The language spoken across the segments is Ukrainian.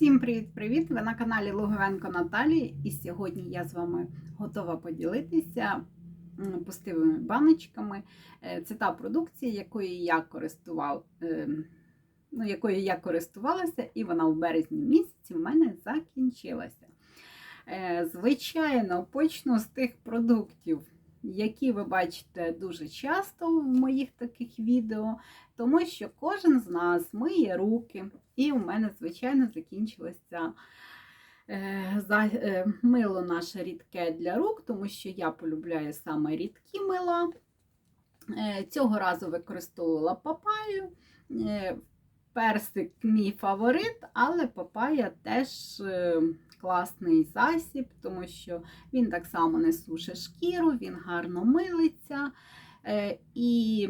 Всім привіт-привіт! Ви на каналі Луговенко Наталії, і сьогодні я з вами готова поділитися пустивими баночками. Е, Це та продукція, якою я користував, е, ну, якою я користувалася, і вона в березні місяці в мене закінчилася. Е, Звичайно, почну з тих продуктів, які ви бачите дуже часто в моїх таких відео, тому що кожен з нас миє руки, і у мене, звичайно, закінчилося е, е, мило наше рідке для рук, тому що я полюбляю саме рідкі мила. Е, цього разу використовувала папаю. Персик мій фаворит, але папая теж класний засіб, тому що він так само не сушить шкіру, він гарно милиться. Е, і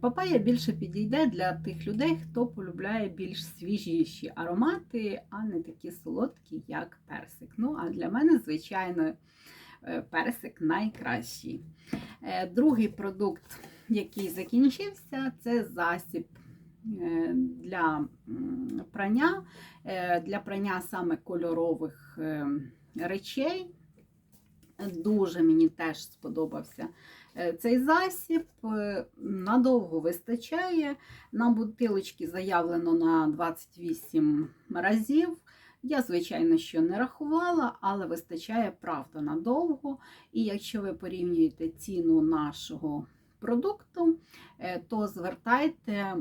папая більше підійде для тих людей, хто полюбляє більш свіжіші аромати, а не такі солодкі, як персик. Ну, а для мене, звичайно, е, персик найкращий. Е, Другий продукт, який закінчився, це засіб для прання, е, для прання саме кольорових е, речей. Дуже мені теж сподобався е, цей засіб. Е, Надовго вистачає. На бутилочці заявлено на 28 разів. Я, звичайно, що не рахувала, але вистачає правда надовго. І якщо ви порівнюєте ціну нашого продукту, е, то звертайте,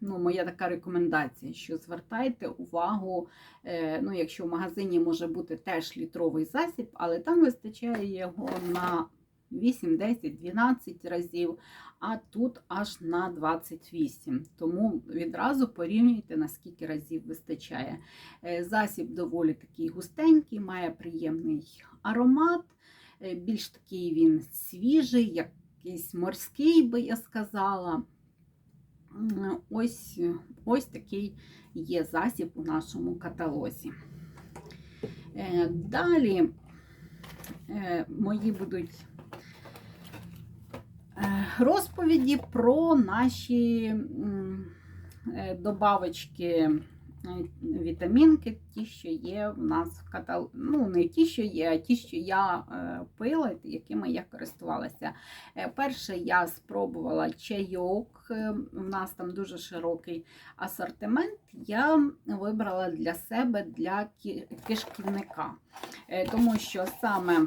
ну, моя така рекомендація, що звертайте увагу, е, ну, якщо в магазині може бути теж літровий засіб, але там вистачає його на 8, 10, 12 разів, а тут аж на 28. Тому відразу порівнюйте, наскільки разів вистачає. Е, Засіб доволі такий густенький, має приємний аромат, більш такий він свіжий, якийсь морський, би я сказала. Ось, ось такий є засіб у нашому каталозі. Е, Далі е, мої будуть е, розповіді про наші добавочки, вітамінки, ті, що є в нас в каталозі. Ну, не ті, що є, а ті, що я е, пила, якими я користувалася. Е, Перше я спробувала чайок. е, В нас там дуже широкий асортимент. Я вибрала для себе для кишківника, тому що саме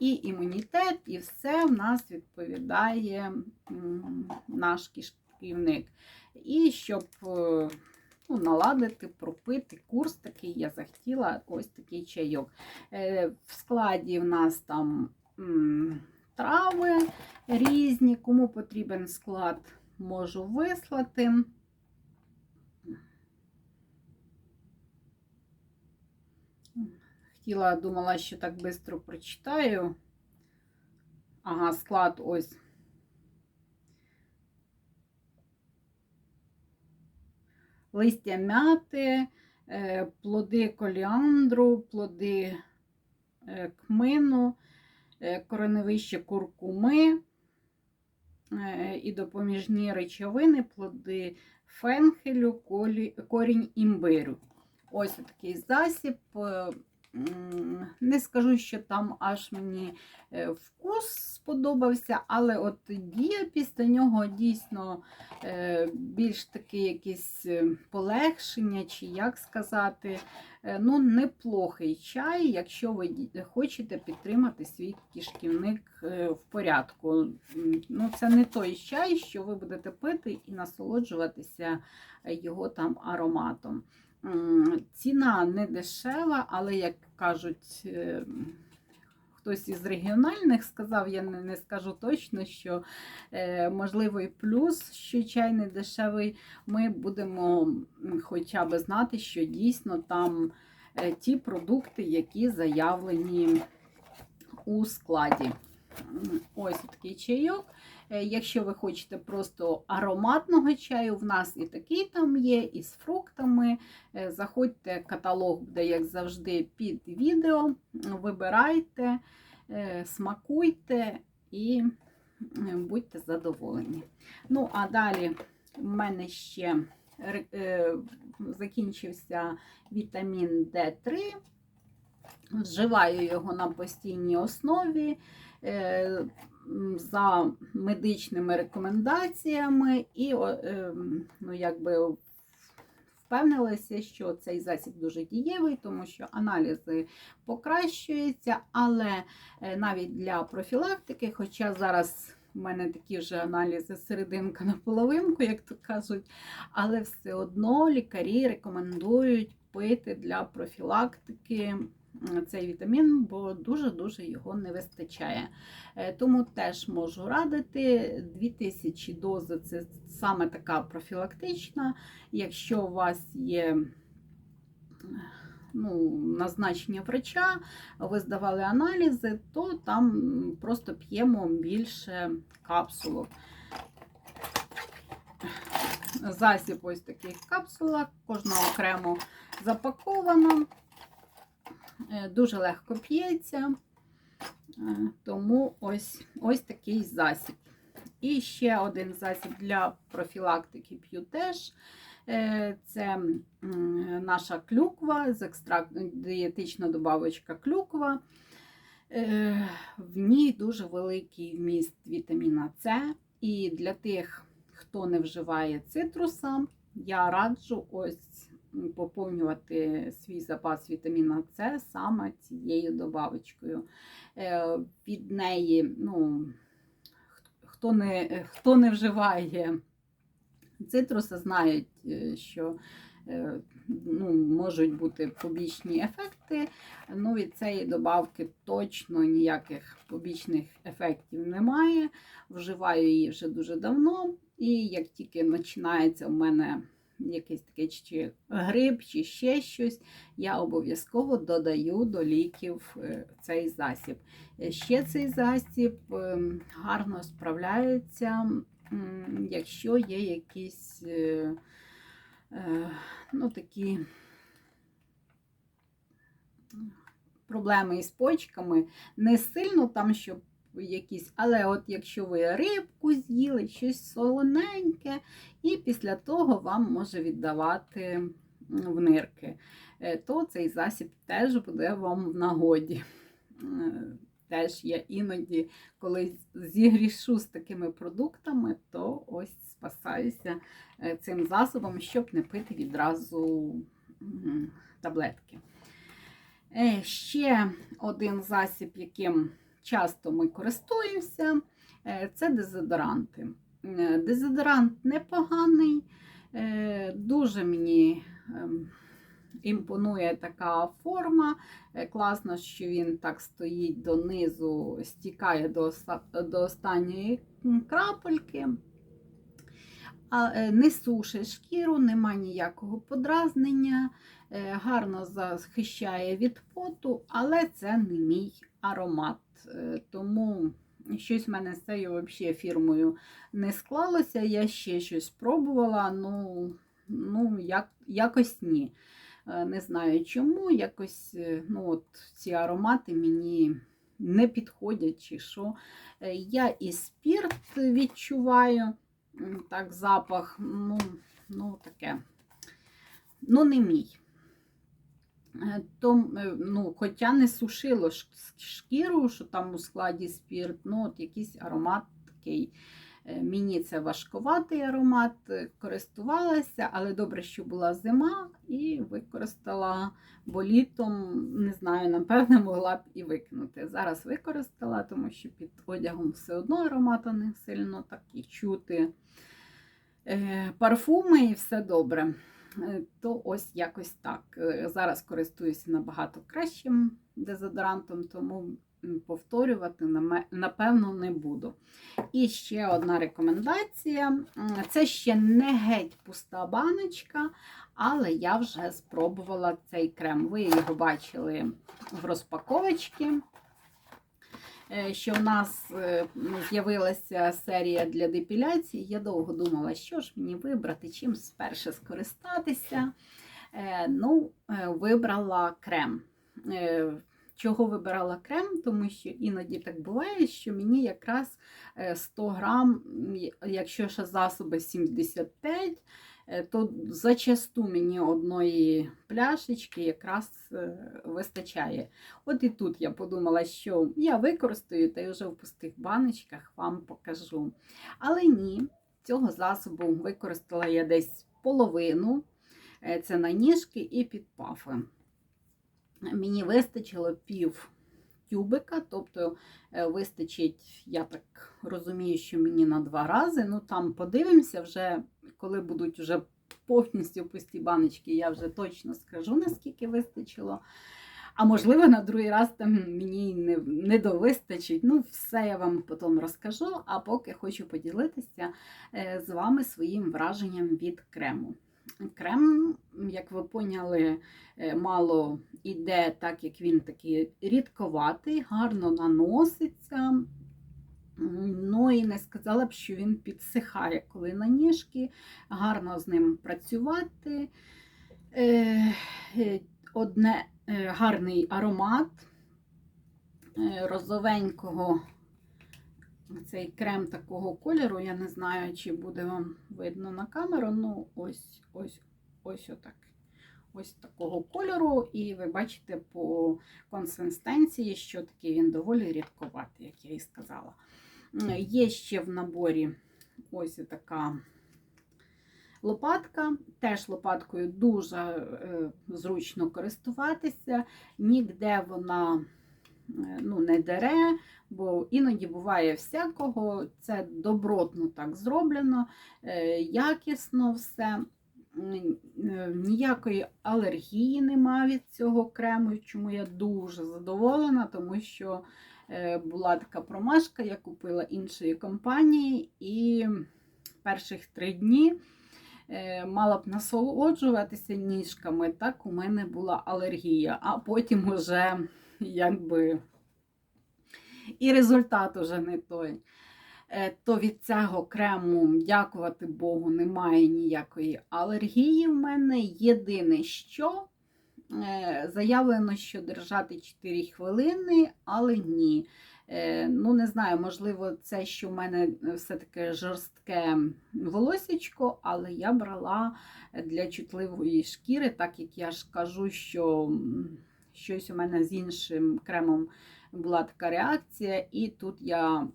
і імунітет, і все в нас відповідає наш кишківник. І щоб ну, наладити, пропити курс такий, я захотіла ось такий чайок. Е, В складі в нас там трави різні, кому потрібен склад, можу вислати. Хотіла, думала, що так швидко прочитаю. Ага, склад ось. Листя мяти, е, плоди коліандру, плоди е, кмину, е, кореневище куркуми і допоміжні речовини, плоди фенхелю, корінь імбирю. Ось такий засіб. Не скажу, що там аж мені вкус сподобався, але от дія після нього дійсно е, більш таке якесь е, полегшення, чи як сказати, Е, ну, неплохий чай, якщо ви хочете підтримати свій кишківник в порядку. Ну, це не той чай, що ви будете пити і насолоджуватися його там ароматом. Ціна не дешева, але, як кажуть, хтось із регіональних сказав, я не, скажу точно, що е, можливо і плюс, що чай не дешевий, ми будемо хоча б знати, що дійсно там е, ті продукти, які заявлені у складі. Ось такий чайок. Е, Якщо ви хочете просто ароматного чаю, в нас і такий там є, і з фруктами. Е, Заходьте, каталог буде, як завжди, під відео. Вибирайте, е, смакуйте і будьте задоволені. Ну, а далі в мене ще закінчився вітамін Д3. Вживаю його на постійній основі за медичними рекомендаціями, і е, ну, якби впевнилася, що цей засіб дуже дієвий, тому що аналізи покращуються, але е, навіть для профілактики, хоча зараз у мене такі вже аналізи серединка на половинку, як то кажуть, але все одно лікарі рекомендують пити для профілактики цей вітамін, бо дуже-дуже його не вистачає. Е, Тому теж можу радити 2000 дози це саме така профілактична. Якщо у вас є ну, назначення врача, ви здавали аналізи, то там просто п'ємо більше капсулок. Засіб ось таких капсулах, кожна окремо запакована, Е, дуже легко п'ється, Е, тому ось, ось такий засіб. І ще один засіб для профілактики п'ю теж. Е, Це наша клюква з екстракт, дієтична добавочка клюква. Е, В ній дуже великий вміст вітаміна С. І для тих, хто не вживає цитруса, я раджу ось поповнювати свій запас вітаміна С саме цією добавочкою. Е, Від неї, ну, хто не, хто не вживає цитруса, знають, е, що е, ну, можуть бути побічні ефекти. Ну, від цієї добавки точно ніяких побічних ефектів немає. Вживаю її вже дуже давно. І як тільки починається у мене якийсь такий чи грип, чи ще щось, я обов'язково додаю до ліків е, цей засіб. Ще цей засіб ем, гарно справляється, якщо є якісь е, е, ну, такі проблеми із почками. Не сильно там, щоб якісь, але от якщо ви рибку з'їли, щось солоненьке, і після того вам може віддавати в нирки, е, то цей засіб теж буде вам в нагоді. Е, Теж я іноді, коли зігрішу з такими продуктами, то ось спасаюся е, цим засобом, щоб не пити відразу таблетки. Ще один засіб, яким часто ми користуємося, е, це дезодоранти. Е, Дезодорант непоганий, е, дуже мені ем, імпонує така форма. Класно, що він так стоїть донизу, стікає до, останньої крапельки. Е, Не сушить шкіру, нема ніякого подразнення, е, гарно захищає від поту, але це не мій аромат. Е, Тому щось в мене з цією фірмою не склалося. Я ще щось пробувала, ну, ну як, якось ні. Не знаю чому, якось ну, от, ці аромати мені не підходять чи що. Я і спірт відчуваю, так, запах, ну, ну таке, ну, не мій. Е, То, е, ну, хоча не сушило шкіру, що там у складі спірт, ну, от якийсь аромат такий. Е, Мені це важкуватий аромат, е, користувалася, але добре, що була зима і використала, бо літом, не знаю, напевне, могла б і викинути. Зараз використала, тому що під одягом все одно аромату не сильно так і чути. Е, Парфуми і все добре. То ось якось так. Зараз користуюся набагато кращим дезодорантом, тому повторювати напевно не буду. І ще одна рекомендація. Це ще не геть пуста баночка, але я вже спробувала цей крем. Ви його бачили в розпаковочці. е, Що в нас е, з'явилася серія для депіляції. Я довго думала, що ж мені вибрати, чим спершу скористатися. Е, Ну, вибрала крем. Е, Чого вибирала крем? Тому що іноді так буває, що мені якраз е, 100 грам, якщо ще засоби 75, е, то зачасту мені одної пляшечки якраз е, вистачає. От і тут я подумала, що я використаю та й вже в пустих баночках вам покажу. Але ні, цього засобу використала я десь половину. Е, Це на ніжки і під пафи. Мені вистачило пів тюбика, тобто е, вистачить, я так розумію, що мені на два рази. Ну там подивимося вже, коли будуть вже повністю пусті баночки, я вже точно скажу, наскільки вистачило. А можливо, на другий раз там мені не, не довистачить. Ну, все я вам потім розкажу. А поки хочу поділитися е, з вами своїм враженням від крему. Крем, як ви поняли, е, мало іде, так як він такий рідковатий, гарно наноситься. Ну і не сказала б, що він підсихає, коли на ніжки, гарно з ним працювати. Е, е, Одне гарний аромат розовенького. Цей крем такого кольору, я не знаю, чи буде вам видно на камеру. Ну, ось ось ось отак. Ось такого кольору, і ви бачите по консистенції, що такий він доволі рідковатий, як я і сказала. Є ще в наборі ось така лопатка. Теж лопаткою дуже е, зручно користуватися, ніде вона ну, не дере, бо іноді буває всякого. Це добротно так зроблено, е, якісно все. Е, Ніякої алергії нема від цього крему, чому я дуже задоволена, тому що е, була така промашка, я купила іншої компанії, і перших три дні е, мала б насолоджуватися ніжками, так у мене була алергія, а потім уже якби і результат уже не той. Е, То від цього крему, дякувати Богу, немає ніякої алергії в мене. Єдине, що е, заявлено, що держати 4 хвилини, але ні. Е, Ну, не знаю, можливо, це, що в мене все-таки жорстке волосечко, але я брала для чутливої шкіри, так як я ж кажу, що щось у мене з іншим кремом була така реакція, і тут я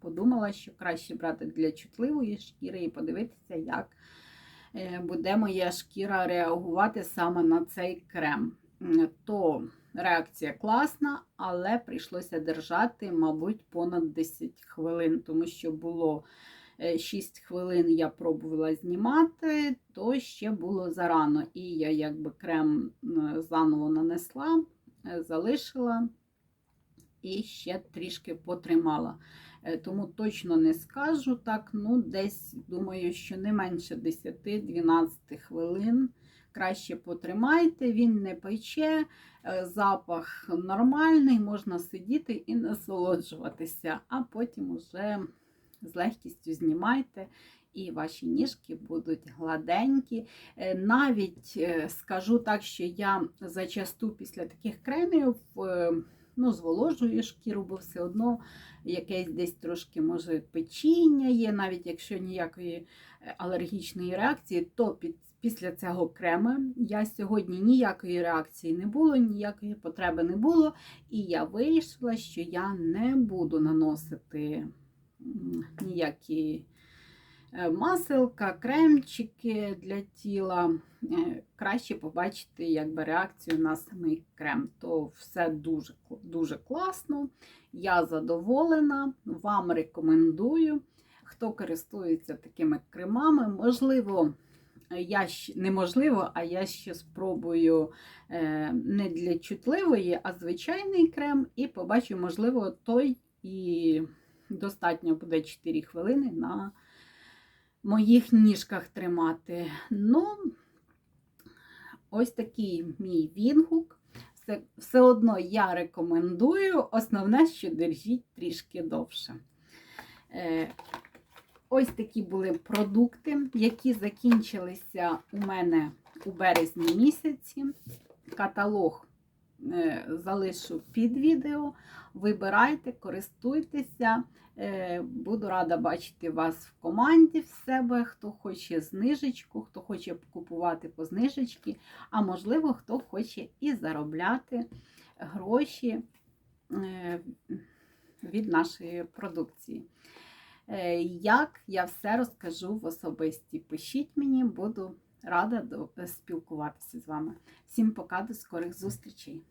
подумала, що краще брати для чутливої шкіри і подивитися, як е, буде моя шкіра реагувати саме на цей крем. То реакція класна, але прийшлося держати, мабуть, понад 10 хвилин, тому що було 6 хвилин я пробувала знімати, то ще було зарано. І я якби крем заново нанесла, е, залишила і ще трішки потримала. Е, Тому точно не скажу так. Ну, десь думаю, що не менше 10-12 хвилин. Краще потримайте, він не пече, е, запах нормальний, можна сидіти і насолоджуватися, а потім уже з легкістю знімайте. І ваші ніжки будуть гладенькі. Е, Навіть е, скажу так, що я зачасту після таких кремів е, ну, зволожую шкіру, бо все одно якесь десь трошки може печіння є, навіть якщо ніякої алергічної реакції, то під, після цього крему я сьогодні ніякої реакції не було, ніякої потреби не було. І я вирішила, що я не буду наносити ніякі е, маселка, кремчики для тіла. Е, Краще побачити якби, реакцію на самий крем. То все дуже, дуже класно. Я задоволена, вам рекомендую. Хто користується такими кремами, можливо, я неможливо, а я ще спробую е, не для чутливої, а звичайний крем, і побачу, можливо, той і достатньо буде 4 хвилини на моїх ніжках тримати. Ну, ось такий мій відгук. Все, все одно я рекомендую. Основне, що держіть трішки довше. Е, ось такі були продукти, які закінчилися у мене у березні місяці. Каталог залишу під відео. Вибирайте, користуйтеся. Е, Буду рада бачити вас в команді в себе, хто хоче знижечку, хто хоче купувати по знижечці, а можливо, хто хоче і заробляти гроші е, від нашої продукції. Е, Як я все розкажу в особисті. Пишіть мені, буду рада спілкуватися з вами. Всім пока, до скорих зустрічей!